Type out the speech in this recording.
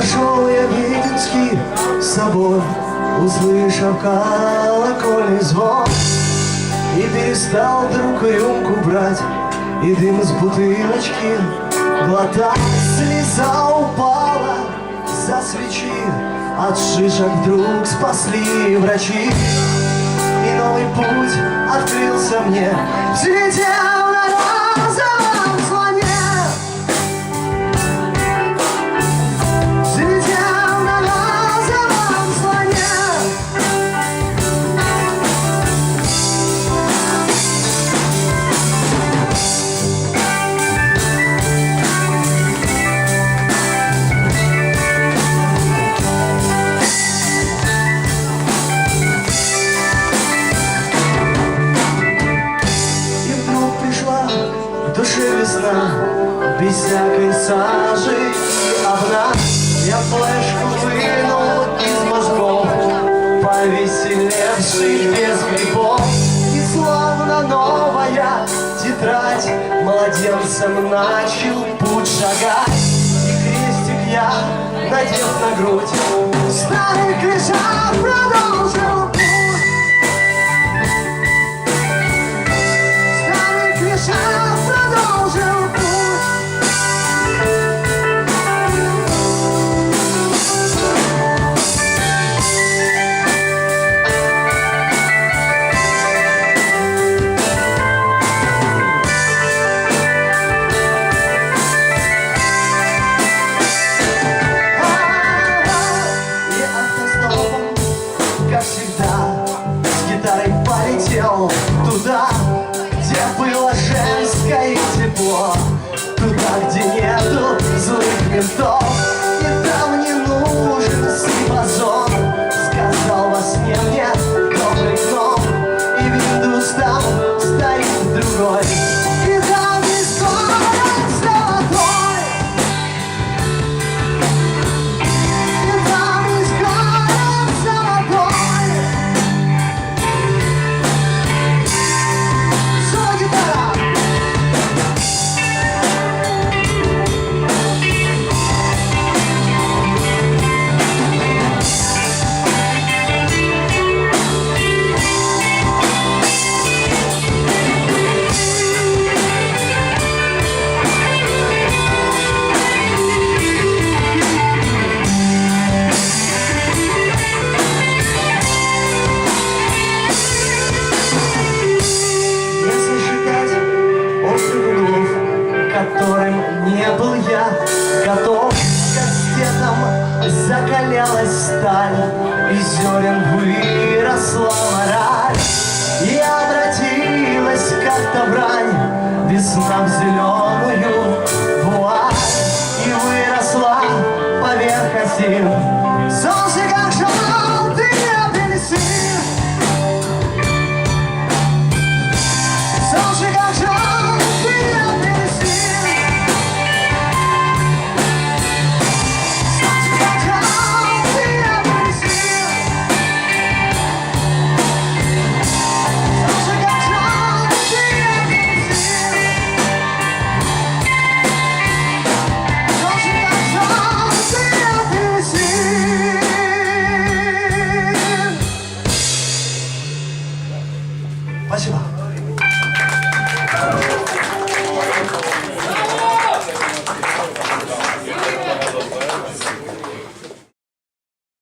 Прошел я Минский собор, услышав колокольный звон И перестал вдруг рюмку брать и дым из бутылочки глотать. Слеза упала за свечи, от шишек вдруг спасли врачи И новый путь открылся мне, взлетел весна Без всякой сажи и обна Я флешку вынул из мозгов. Повеселевший без грибов И словно новая тетрадь Младенцем начал путь шагать. И крестик я надев на грудь. Старый крыша продолжил женское тепло, туда, где нету злых ментов, которым не был я готов к кастетам закалялась сталь из зерен выросла мораль. И обратилась как-то брань весна в зеленый